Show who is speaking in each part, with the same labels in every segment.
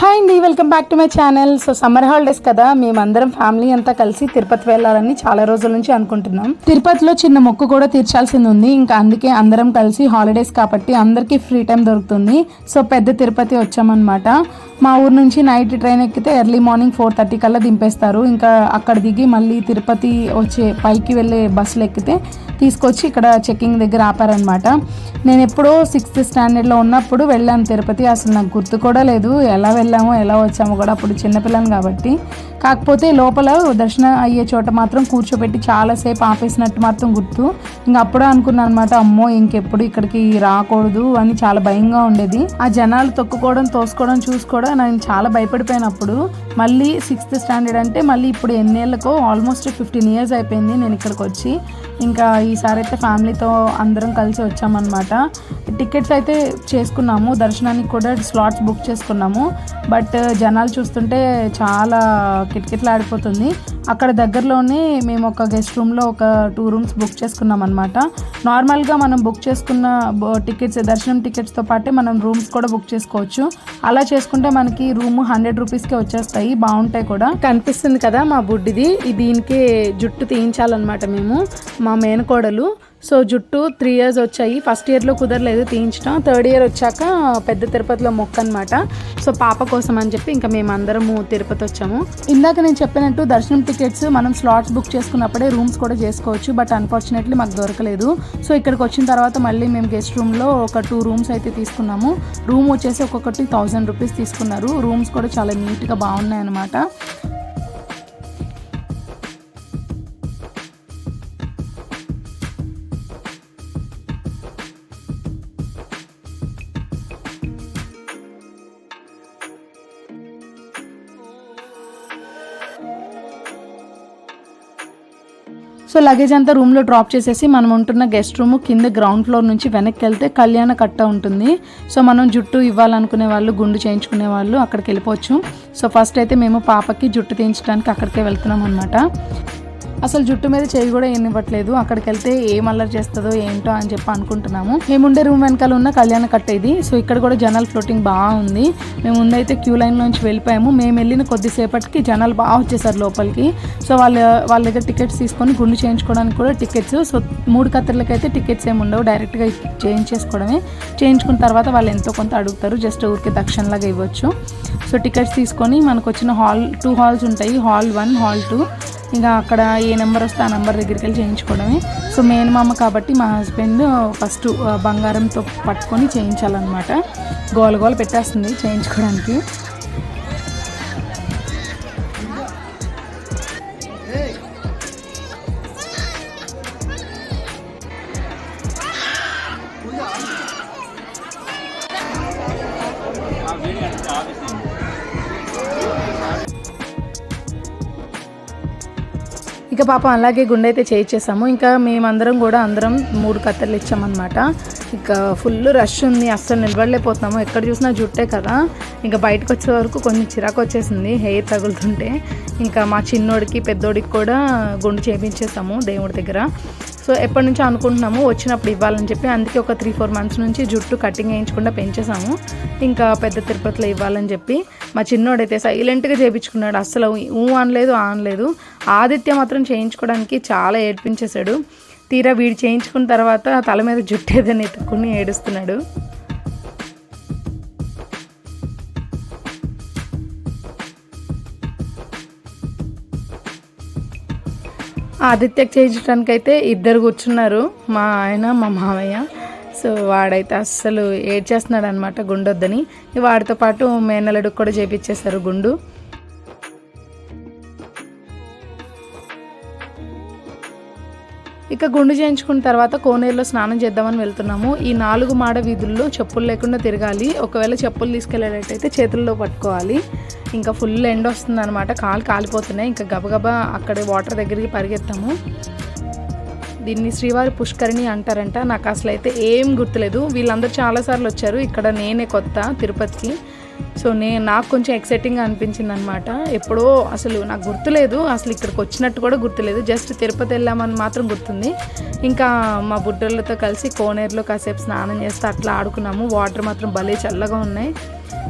Speaker 1: Hi అండి welcome back to my channel. So summer holidays కదా మేమందరం ఫ్యామిలీ అంతా కలిసి తిరుపతి వెళ్ళాలని చాలా రోజుల నుంచి అనుకుంటున్నాం. తిరుపతిలో చిన్న మొక్కు కూడా తీర్చాల్సింది ఉంది. ఇంకా అందుకే అందరం కలిసి హాలిడేస్ కాబట్టి అందరికీ ఫ్రీ టైం దొరుకుతుంది. సో పెద్ద తిరుపతి వచ్చామన్నమాట. మా ఊరు నుంచి నైట్ ట్రైన్ ఎక్కితే ఎర్లీ మార్నింగ్ ఫోర్ థర్టీ కల్లా దింపేస్తారు. ఇంకా అక్కడ దిగి మళ్ళీ తిరుపతి వచ్చే పైకి వెళ్ళే బస్సులు ఎక్కితే తీసుకొచ్చి ఇక్కడ చెక్కింగ్ దగ్గర ఆపారనమాట నేను ఎప్పుడో సిక్స్త్ స్టాండర్డ్లో ఉన్నప్పుడు వెళ్ళాను తిరుపతి. అసలు నాకు గుర్తు కూడా లేదు. ఎలా వెళ్ళామో ఎలా వచ్చామో కూడా అప్పుడు చిన్నపిల్లని కాబట్టి. కాకపోతే లోపల దర్శనం అయ్యే చోట మాత్రం కూర్చోబెట్టి చాలాసేపు ఆపేసినట్టు మాత్రం గుర్తు. ఇంకా అప్పుడే అనుకున్నాను అనమాట అమ్మో ఇంకెప్పుడు ఇక్కడికి రాకూడదు అని చాలా భయంగా ఉండేది. ఆ జనాలు తొక్కుకోవడం తోసుకోవడం చూసుకోవడం నేను చాలా భయపడిపోయినప్పుడు మళ్ళీ సిక్స్త్ స్టాండర్డ్ అంటే మళ్ళీ ఇప్పుడు ఎన్నేళ్ళకో ఆల్మోస్ట్ ఫిఫ్టీన్ ఇయర్స్ అయిపోయింది నేను ఇక్కడికి వచ్చి. ఇంకా ఈసారి అయితే ఫ్యామిలీతో అందరం కలిసి వచ్చామన్నమాట. టికెట్స్ అయితే చేసుకున్నాము దర్శనానికి కూడా స్లాట్స్ బుక్ చేసుకున్నాము. బట్ జనాలు చూస్తుంటే చాలా కిటకిటలాడిపోతుంది. అక్కడ దగ్గరలోనే మేము ఒక గెస్ట్ రూమ్లో ఒక టూ రూమ్స్ బుక్ చేసుకున్నాం అనమాట నార్మల్గా మనం బుక్ చేసుకున్న టికెట్స్ దర్శనం టికెట్స్తో పాటే మనం రూమ్స్ కూడా బుక్ చేసుకోవచ్చు. అలా చేసుకుంటే మనకి రూమ్ హండ్రెడ్ రూపీస్కే వచ్చేస్తాయి బాగుంటాయి కూడా. కనిపిస్తుంది కదా మా బుడ్డిది. దీనికి జుట్టు తీయించాలన్నమాట మేము. మా మేనకోడలు సో జుట్టు త్రీ ఇయర్స్ వచ్చాయి. ఫస్ట్ ఇయర్లో కుదరలేదు తీయించడం థర్డ్ ఇయర్ వచ్చాక పెద్ద తిరుపతిలో మొక్క అనమాట సో పాప కోసం అని చెప్పి ఇంకా మేము అందరము తిరుపతి వచ్చాము. ఇందాక నేను చెప్పినట్టు దర్శనం టికెట్స్ మనం స్లాట్స్ బుక్ చేసుకున్నప్పుడే రూమ్స్ కూడా చేసుకోవచ్చు. బట్ అన్ఫార్చునేట్లీ మాకు దొరకలేదు. సో ఇక్కడికి వచ్చిన తర్వాత మళ్ళీ మేము గెస్ట్ రూమ్లో ఒక టూ రూమ్స్ అయితే తీసుకున్నాము. రూమ్ వచ్చేసి ఒక్కొక్కటి థౌజండ్ రూపీస్ తీసుకున్నారు. రూమ్స్ కూడా చాలా నీట్గా బాగున్నాయి అనమాట సో లగేజ్ అంతా రూమ్లో డ్రాప్ చేసేసి మనం ఉంటున్న గెస్ట్ రూమ్ కింద గ్రౌండ్ ఫ్లోర్ నుంచి వెనక్కి వెళ్తే కళ్యాణ కట్ట ఉంటుంది. సో మనం జుట్టు ఇవ్వాలనుకునే వాళ్ళు గుండు చేయించుకునే వాళ్ళు అక్కడికి వెళ్ళిపోవచ్చు. సో ఫస్ట్ అయితే మేము పాపకి జుట్టు తీయించడానికి అక్కడికే వెళ్తున్నాం అనమాట అసలు జుట్టు మీద చేయి కూడా ఏం ఇవ్వట్లేదు అక్కడికి వెళ్తే ఏం అల్లరి చేస్తుందో ఏంటో అని చెప్పి అనుకుంటున్నాము. మేముండే రూమ్ వెనకాల ఉన్న కళ్యాణ కట్ట ఇది సో ఇక్కడ కూడా జనాలు ఫ్లోటింగ్ బాగుంది. మేము ముందైతే క్యూ లైన్ నుంచి వెళ్ళిపోయాము. మేము వెళ్ళిన కొద్దిసేపటికి జనాలు బాగా వచ్చేసారు లోపలికి. సో వాళ్ళ వాళ్ళ దగ్గర టికెట్స్ తీసుకొని గుండు చేయించుకోవడానికి కూడా టికెట్స్. సో మూడు కత్తెరలకి అయితే టికెట్స్ ఏమి ఉండవు. డైరెక్ట్గా చేయించేసుకోవడమే. చేయించుకున్న తర్వాత వాళ్ళు ఎంతో కొంత అడుగుతారు. జస్ట్ ఊరికి దక్షిణలాగా ఇవ్వచ్చు. సో టికెట్స్ తీసుకొని మనకు వచ్చిన హాల్ టూ హాల్స్ ఉంటాయి. Hall one hall two. ఇంకా అక్కడ ఏ నెంబర్ వస్తే ఆ నెంబర్ దగ్గరికి వెళ్ళి చేయించుకోవడమే. సో మెయిన్ మామ కాబట్టి మా హస్బెండ్ ఫస్ట్ బంగారంతో పట్టుకొని చేయించాలన్నమాట. గోల గోల పెట్టేస్తుంది చేయించుకోవడానికి. ఇంకా పాపం అలాగే గుండె అయితే చేయించేసాము ఇంకా మేమందరం కూడా అందరం మూడు కత్తెలు ఇచ్చామన్నమాట. ఇంకా ఫుల్ రష్ ఉంది. అస్సలు నిలబడలేకపోతున్నాము. ఎక్కడ చూసినా జుట్టే కదా. ఇంకా బయటకు వచ్చే వరకు కొంచెం చిరాకు వచ్చేసింది హెయిర్ తగులుతుంటే. ఇంకా మా చిన్నోడికి పెద్దోడికి కూడా గుండు చేయించేసాము దేవుడి దగ్గర. సో ఎప్పటి నుంచో అనుకుంటున్నాము వచ్చినప్పుడు ఇవ్వాలని చెప్పి. అందుకే ఒక త్రీ ఫోర్ మంత్స్ నుంచి జుట్టు కటింగ్ వేయించకుండా పెంచేసాము. ఇంకా పెద్ద తిరుపతిలో ఇవ్వాలని చెప్పి. మా చిన్నోడైతే సైలెంట్గా చేయించుకున్నాడు అస్సలు ఊ అనలేదు అనలేదు. ఆదిత్య మాత్రం చేయించుకోవడానికి చాలా ఏడ్పించేశాడు. తీరా వీడు చేయించుకున్న తర్వాత తల మీద జుట్టు ఏదైనా ఎత్తుకుని ఏడుస్తున్నాడు. ఆదిత్యకి చేయించడానికి అయితే ఇద్దరు కూర్చున్నారు. మా ఆయన మా మామయ్య. సో వాడైతే అస్సలు ఏడ్చేస్తున్నాడు అనమాట గుండొద్దని. వాడితో పాటు మేనల్లుడికి కూడా చేపించేశారు గుండు. ఇక గుండు చేయించుకున్న తర్వాత కోనేరులో స్నానం చేద్దామని వెళ్తున్నాము. ఈ నాలుగు మాడ వీధుల్లో చెప్పులు లేకుండా తిరగాలి. ఒకవేళ చెప్పులు తీసుకెళ్ళేటట్టయితే చేతుల్లో పట్టుకోవాలి. ఇంకా ఫుల్ ఎండ వస్తుంది అనమాట కాలు కాలిపోతున్నాయి. ఇంకా గబగబా అక్కడే వాటర్ దగ్గరికి పరిగెత్తాము. దీన్ని శ్రీవారి పుష్కరిణి అంటారంట. నాకు అసలు అయితే ఏం గుర్తులేదు. వీళ్ళందరూ చాలాసార్లు వచ్చారు. ఇక్కడ నేనే కొత్త తిరుపతికి. సో నేను నాకు కొంచెం ఎక్సైటింగ్గా అనిపించింది అనమాట ఎప్పుడో అసలు నాకు గుర్తులేదు. అసలు ఇక్కడికి వచ్చినట్టు కూడా గుర్తులేదు. జస్ట్ తిరుపతి వెళ్ళామని మాత్రం గుర్తుంది. ఇంకా మా బుడ్డలతో కలిసి కోనేరులో కాసేపు స్నానం చేస్తే అట్లా ఆడుకున్నాము. వాటర్ మాత్రం భలే చల్లగా ఉన్నాయి.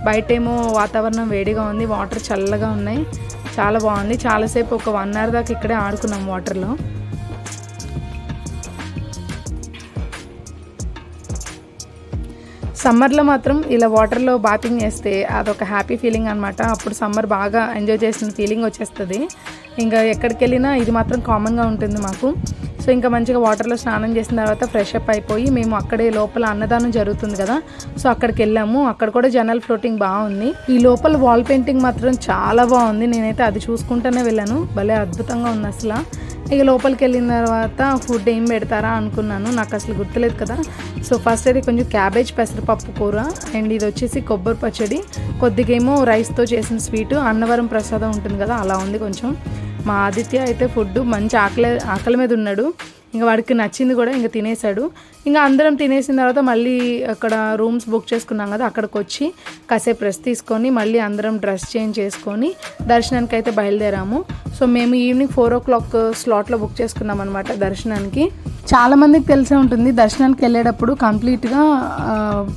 Speaker 1: బయటేమో వాతావరణం వేడిగా ఉంది వాటర్ చల్లగా ఉన్నాయి. చాలా బాగుంది. చాలాసేపు ఒక వన్ అవర్ దాకా ఇక్కడే ఆడుకున్నాం వాటర్లో. సమ్మర్లో మాత్రం ఇలా వాటర్లో బాతింగ్ చేస్తే అదొక హ్యాపీ ఫీలింగ్ అనమాట అప్పుడు సమ్మర్ బాగా ఎంజాయ్ చేసిన ఫీలింగ్ వచ్చేస్తుంది. ఇంకా ఎక్కడికి వెళ్ళినా ఇది మాత్రం కామన్గా ఉంటుంది మాకు. ఇంకా మంచిగా వాటర్లో స్నానం చేసిన తర్వాత ఫ్రెష్ అప్ అయిపోయి మేము అక్కడే లోపల అన్నదానం జరుగుతుంది కదా. సో అక్కడికి వెళ్ళాము. అక్కడ కూడా జనరల్ ఫ్లోటింగ్ బాగుంది ఈ లోపల వాల్ పెయింటింగ్ మాత్రం చాలా బాగుంది. నేనైతే అది చూసుకుంటూనే వెళ్ళాను. భలే అద్భుతంగా ఉంది అసలు. ఇక లోపలికి వెళ్ళిన తర్వాత ఫుడ్ ఏం పెడతారా అనుకున్నాను. నాకు అసలు గుర్తులేదు కదా. సో ఫస్ట్ అయితే కొంచెం క్యాబేజ్ పెసరపప్పు కూర అండ్ ఇది వచ్చేసి కొబ్బరి పచ్చడి. కొద్దిగా ఏమో రైస్తో చేసిన స్వీటు అన్నవరం ప్రసాదం ఉంటుంది కదా అలా ఉంది కొంచెం. మా ఆదిత్య అయితే ఫుడ్ మంచి ఆకలి ఆకలి మీద ఉన్నాడు. ఇంకా వాడికి నచ్చింది కూడా ఇంకా తినేసాడు ఇంకా అందరం తినేసిన తర్వాత మళ్ళీ అక్కడ రూమ్స్ బుక్ చేసుకున్నాం కదా అక్కడికి వచ్చి కాసేపు రెస్ట్ తీసుకొని మళ్ళీ అందరం డ్రెస్ చేంజ్ చేసుకొని దర్శనానికి అయితే బయలుదేరాము. సో మేము ఈవినింగ్ ఫోర్ ఓ క్లాక్ స్లాట్లో బుక్ చేసుకున్నాం అనమాట దర్శనానికి. చాలా మందికి తెలిసే ఉంటుంది. దర్శనానికి వెళ్ళేటప్పుడు కంప్లీట్గా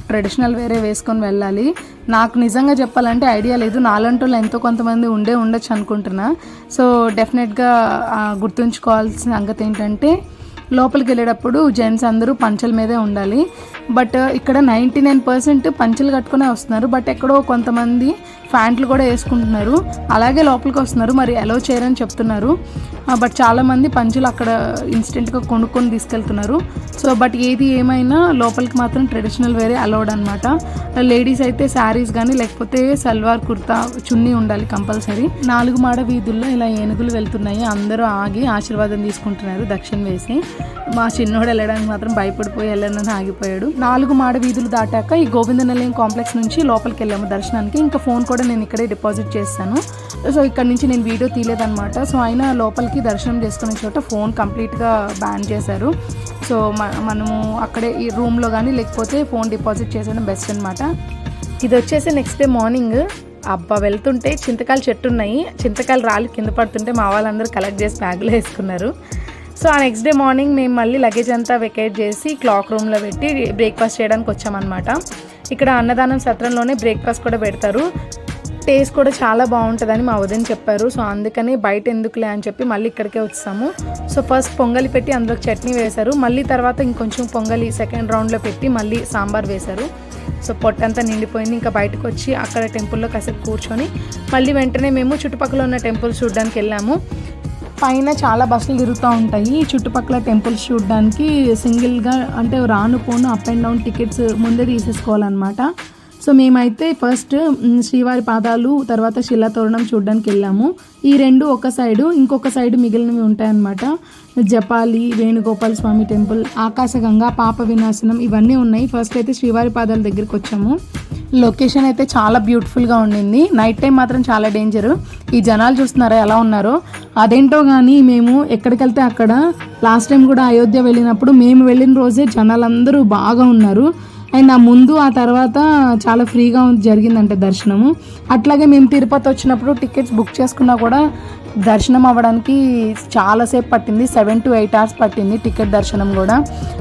Speaker 1: ట్రెడిషనల్ వేరే వేసుకొని వెళ్ళాలి. నాకు నిజంగా చెప్పాలంటే ఐడియా లేదు. నాలంటూ ఎంతో కొంతమంది ఉండే ఉండొచ్చు అనుకుంటున్నా. సో డెఫినెట్గా గుర్తుంచుకోవాల్సిన సంగతి ఏంటంటే లోపలికి వెళ్ళేటప్పుడు జెంట్స్ అందరూ పంచల మీదే ఉండాలి. బట్ uh, ఇక్కడ నైంటీ నైన్ పర్సెంట్ పంచలు కట్టుకునే వస్తున్నారు. బట్ ఎక్కడో కొంతమంది ప్యాంట్లు కూడా వేసుకుంటున్నారు. అలాగే లోపలికి వస్తున్నారు. మరి అలో చేయరని చెప్తున్నారు. Uh, బట్ చాలామంది పంచులు అక్కడ ఇన్స్టెంట్గా కొనుక్కొని తీసుకెళ్తున్నారు. సో బట్ ఏది ఏమైనా లోపలికి మాత్రం ట్రెడిషనల్ వేరే అలౌడ్ అనమాట లేడీస్ అయితే శారీస్ కానీ లేకపోతే సల్వార్ కుర్తా చున్నీ ఉండాలి కంపల్సరీ. నాలుగు మాడ వీధుల్లో ఇలా ఏనుగులు వెళ్తున్నాయి. అందరూ ఆగి ఆశీర్వాదం తీసుకుంటున్నారు. దక్షిణ వేసి. మా చిన్నోడు వెళ్ళడానికి మాత్రం భయపడిపోయి వెళ్ళనని ఆగిపోయాడు. నాలుగు మాడ వీధులు దాటాక ఈ గోవింద నిలయం కాంప్లెక్స్ నుంచి లోపలికి వెళ్ళాము దర్శనానికి. ఇంకా ఫోన్ కూడా నేను ఇక్కడే డిపాజిట్ చేస్తాను సో ఇక్కడ నుంచి నేను వీడియో తీయలేదన్నమాట. సో అయినా లోపలికి దర్శనం చేసుకునే చోట ఫోన్ కంప్లీట్గా బ్యాన్ చేశారు. సో మనము అక్కడే ఈ రూమ్లో కానీ లేకపోతే ఫోన్ డిపాజిట్ చేసేయడం బెస్ట్ అనమాట ఇది వచ్చేసి నెక్స్ట్ డే మార్నింగ్. అబ్బా వెళ్తుంటే చింతకాయలు చెట్టు ఉన్నాయి. చింతకాయలు రాళ్ళు కింద పడుతుంటే మా వాళ్ళందరూ కలెక్ట్ చేసి బ్యాగ్లో వేసుకున్నారు. సో ఆ నెక్స్ట్ డే మార్నింగ్ మేము మళ్ళీ లగేజ్ అంతా వెకేట్ చేసి క్లాక్ రూమ్లో పెట్టి బ్రేక్ఫాస్ట్ చేయడానికి వచ్చామన్నమాట. ఇక్కడ అన్నదానం సత్రంలోనే బ్రేక్ఫాస్ట్ కూడా పెడతారు. టేస్ట్ కూడా చాలా బాగుంటుందని మా వదిన చెప్పారు. సో అందుకని బయట ఎందుకులే అని చెప్పి మళ్ళీ ఇక్కడికే వచ్చాము. సో ఫస్ట్ పొంగలి పెట్టి అందులో చట్నీ వేశారు. మళ్ళీ తర్వాత ఇంకొంచెం పొంగలి సెకండ్ రౌండ్లో పెట్టి మళ్ళీ సాంబార్ వేశారు. సో పొట్టంతా నిండిపోయింది. ఇంకా బయటకు వచ్చి అక్కడ టెంపుల్లో కాసేపు కూర్చొని మళ్ళీ వెంటనే మేము చుట్టుపక్కల ఉన్న టెంపుల్స్ చూడడానికి వెళ్ళాము. పైన చాలా బస్సులు తిరుగుతూ ఉంటాయి. చుట్టుపక్కల టెంపుల్స్ చూడడానికి సింగిల్గా అంటే రాను పోను అప్ అండ్ డౌన్ టికెట్స్ ముందే తీసేసుకోవాలన్నమాట. సో మేమైతే ఫస్ట్ శ్రీవారి పాదాలు తర్వాత శిలాతోరణం చూడడానికి వెళ్ళాము. ఈ రెండు ఒక సైడు ఇంకొక సైడు మిగిలినవి ఉంటాయన్నమాట. జపాలి వేణుగోపాల స్వామి టెంపుల్ ఆకాశగంగా పాప వినాశనం ఇవన్నీ ఉన్నాయి. ఫస్ట్ అయితే శ్రీవారి పాదాల దగ్గరికి వచ్చాము. లొకేషన్ అయితే చాలా బ్యూటిఫుల్గా ఉండింది. నైట్ టైం మాత్రం చాలా డేంజర్ ఈ జనాలు చూస్తున్నారా ఎలా ఉన్నారో? అదేంటో కానీ మేము ఎక్కడికి వెళ్తే అక్కడ లాస్ట్ టైం కూడా అయోధ్య వెళ్ళినప్పుడు మేము వెళ్ళిన రోజే జనాలందరూ బాగా ఉన్నారు. అండ్ ఆ ముందు ఆ తర్వాత చాలా ఫ్రీగా జరిగిందంటే దర్శనము. అట్లాగే మేము తిరుపతి వచ్చినప్పుడు టికెట్స్ బుక్ చేసుకున్నా కూడా దర్శనం అవ్వడానికి చాలాసేపు పట్టింది. సెవెన్ టు ఎయిట్ అవర్స్ పట్టింది టికెట్ దర్శనం కూడా.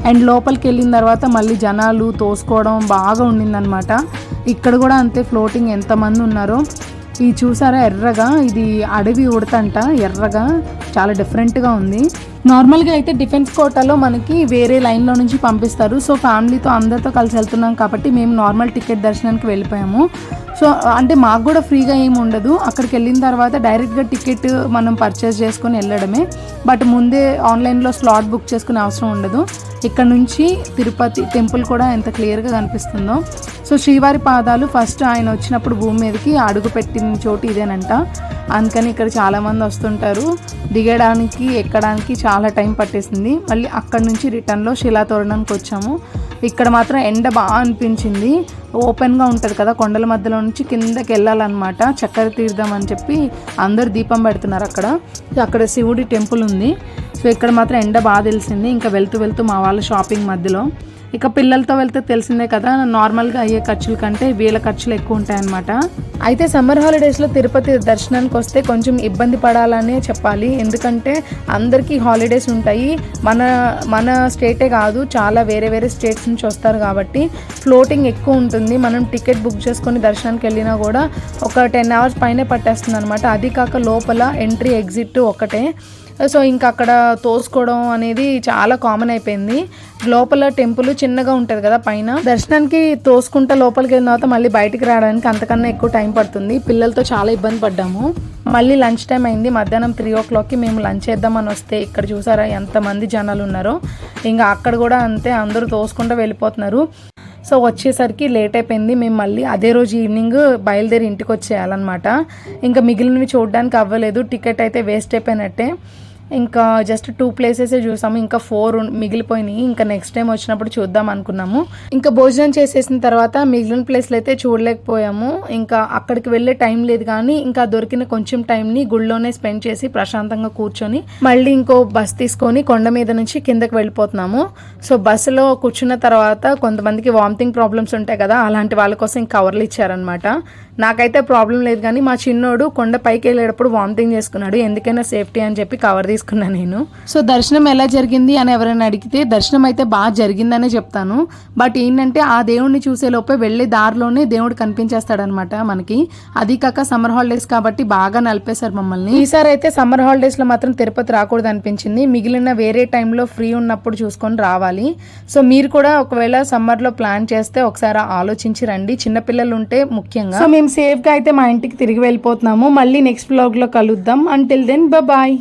Speaker 1: అండ్ లోపలికి వెళ్ళిన తర్వాత మళ్ళీ జనాలు తోసుకోవడం బాగా ఉండిందనమాట ఇక్కడ కూడా అంతే ఫ్లోటింగ్ ఎంతమంది ఉన్నారో. ఈ చూసారా ఎర్రగా ఇది అడవి ఉడతంట ఎర్రగా చాలా డిఫరెంట్గా ఉంది. నార్మల్గా అయితే డిఫెన్స్ కోటాలో మనకి వేరే లైన్లో నుంచి పంపిస్తారు. సో ఫ్యామిలీతో అందరితో కలిసి వెళ్తున్నాం కాబట్టి మేము నార్మల్ టికెట్ దర్శనానికి వెళ్ళిపోయాము. సో అంటే మాకు కూడా ఫ్రీగా ఏమి ఉండదు. అక్కడికి వెళ్ళిన తర్వాత డైరెక్ట్గా టికెట్ మనం పర్చేస్ చేసుకొని వెళ్ళడమే. బట్ ముందే ఆన్లైన్లో స్లాట్ బుక్ చేసుకునే అవసరం ఉండదు. ఇక్కడ నుంచి తిరుపతి టెంపుల్ కూడా ఎంత క్లియర్గా కనిపిస్తుందో. సో శ్రీవారి పాదాలు ఫస్ట్ ఆయన వచ్చినప్పుడు భూమి మీదకి అడుగు పెట్టిన చోటు ఇదేనంట. అందుకని ఇక్కడ చాలామంది వస్తుంటారు. దిగడానికి ఎక్కడానికి చాలా చాలా టైం పట్టేసింది. మళ్ళీ అక్కడ నుంచి రిటర్న్లో శిలాతోరణానికి వచ్చాము. ఇక్కడ మాత్రం ఎండ బాగా అనిపించింది. ఓపెన్గా ఉంటుంది కదా కొండల మధ్యలో నుంచి కిందకి వెళ్ళాలన్నమాట. చక్కెర తీర్థం అని చెప్పి అందరు దీపం పెడుతున్నారు అక్కడ. అక్కడ శివుడి టెంపుల్ ఉంది. సో ఇక్కడ మాత్రం ఎండ బాగా తెలిసింది. ఇంకా వెళ్తూ వెళ్తూ మా వాళ్ళ షాపింగ్ మధ్యలో. ఇక పిల్లలతో వెళ్తే తెలిసిందే కదా నార్మల్గా అయ్యే ఖర్చుల కంటే వీళ్ళ ఖర్చులు ఎక్కువ ఉంటాయన్నమాట. అయితే సమ్మర్ హాలిడేస్లో తిరుపతి దర్శనానికి వస్తే కొంచెం ఇబ్బంది పడాలనే చెప్పాలి. ఎందుకంటే అందరికీ హాలిడేస్ ఉంటాయి. మన మన స్టేటే కాదు చాలా వేరే వేరే స్టేట్స్ నుంచి వస్తారు కాబట్టి ఫ్లోటింగ్ ఎక్కువ ఉంటుంది. మనం టికెట్ బుక్ చేసుకొని దర్శనానికి వెళ్ళినా కూడా ఒక టెన్ అవర్స్ పైనే పట్టేస్తుంది అనమాట అది కాక లోపల ఎంట్రీ ఎగ్జిట్ ఒకటే. సో ఇంకా అక్కడ తోసుకోవడం అనేది చాలా కామన్ అయిపోయింది. లోపల టెంపుల్ చిన్నగా ఉంటుంది కదా పైన. దర్శనానికి తోసుకుంటా లోపలికి వెళ్ళిన తర్వాత మళ్ళీ బయటికి రావడానికి అంతకన్నా ఎక్కువ టైం పడుతుంది. పిల్లలతో చాలా ఇబ్బంది పడ్డాము. మళ్ళీ లంచ్ టైం అయింది. మధ్యాహ్నం త్రీ ఓ క్లాక్కి మేము లంచ్ చేద్దామని వస్తే ఇక్కడ చూసారా ఎంతమంది జనాలు ఉన్నారో. ఇంకా అక్కడ కూడా అంతే అందరూ తోసుకుంటూ వెళ్ళిపోతున్నారు. సో వచ్చేసరికి లేట్ అయిపోయింది. మేము మళ్ళీ అదే రోజు ఈవినింగ్ బయలుదేరి ఇంటికి వచ్చేయాలన్నమాట. ఇంకా మిగిలినవి చూడడానికి అవ్వలేదు. టికెట్ అయితే వేస్ట్ అయిపోయినట్టే. ఇంకా జస్ట్ టూ ప్లేసెస్ చూసాము. ఇంకా ఫోర్ మిగిలిపోయినాయి. ఇంకా నెక్స్ట్ టైం వచ్చినప్పుడు చూద్దాం అనుకున్నాము. ఇంకా భోజనం చేసేసిన తర్వాత మిగిలిన ప్లేస్లు అయితే చూడలేకపోయాము. ఇంకా అక్కడికి వెళ్ళే టైం లేదు కానీ ఇంకా దొరికిన కొంచెం టైంని గుళ్ళోనే స్పెండ్ చేసి ప్రశాంతంగా కూర్చొని మళ్ళీ ఇంకో బస్ తీసుకొని కొండ మీద నుంచి కిందకి వెళ్ళిపోతున్నాము. సో బస్సులో కూర్చున్న తర్వాత కొంతమందికి వామిటింగ్ ప్రాబ్లమ్స్ ఉంటాయి కదా అలాంటి వాళ్ళ కోసం ఇంకా కవర్లు ఇచ్చారనమాట నాకైతే ప్రాబ్లం లేదు కానీ మా చిన్నోడు కొండ పైకి వెళ్ళేటప్పుడు వామిటింగ్ చేసుకున్నాడు. ఎందుకైనా సేఫ్టీ అని చెప్పి కవర్ తీసుకున్నాను నేను. సో దర్శనం ఎలా జరిగింది అని ఎవరైనా అడిగితే దర్శనం అయితే బాగా జరిగిందనే చెప్తాను. బట్ ఏంటంటే ఆ దేవుడిని చూసే లోపే వెళ్ళే దారిలోనే దేవుడు కనిపించేస్తాడనమాట మనకి. అది కాక సమ్మర్ హాలిడేస్ కాబట్టి బాగా నలిపేశారు మమ్మల్ని. ఈసారి అయితే సమ్మర్ హాలిడేస్లో మాత్రం తిరుపతి రాకూడదు అనిపించింది. మిగిలిన వేరే టైంలో ఫ్రీ ఉన్నప్పుడు చూసుకొని రావాలి. సో మీరు కూడా ఒకవేళ సమ్మర్లో ప్లాన్ చేస్తే ఒకసారి ఆలోచించి రండి. చిన్నపిల్లలు ఉంటే ముఖ్యంగా. సో మేము సేఫ్గా అయితే మా ఇంటికి తిరిగి వెళ్ళిపోతున్నాము. మళ్ళీ నెక్స్ట్ బ్లాగ్లో కలుద్దాం. Until then bye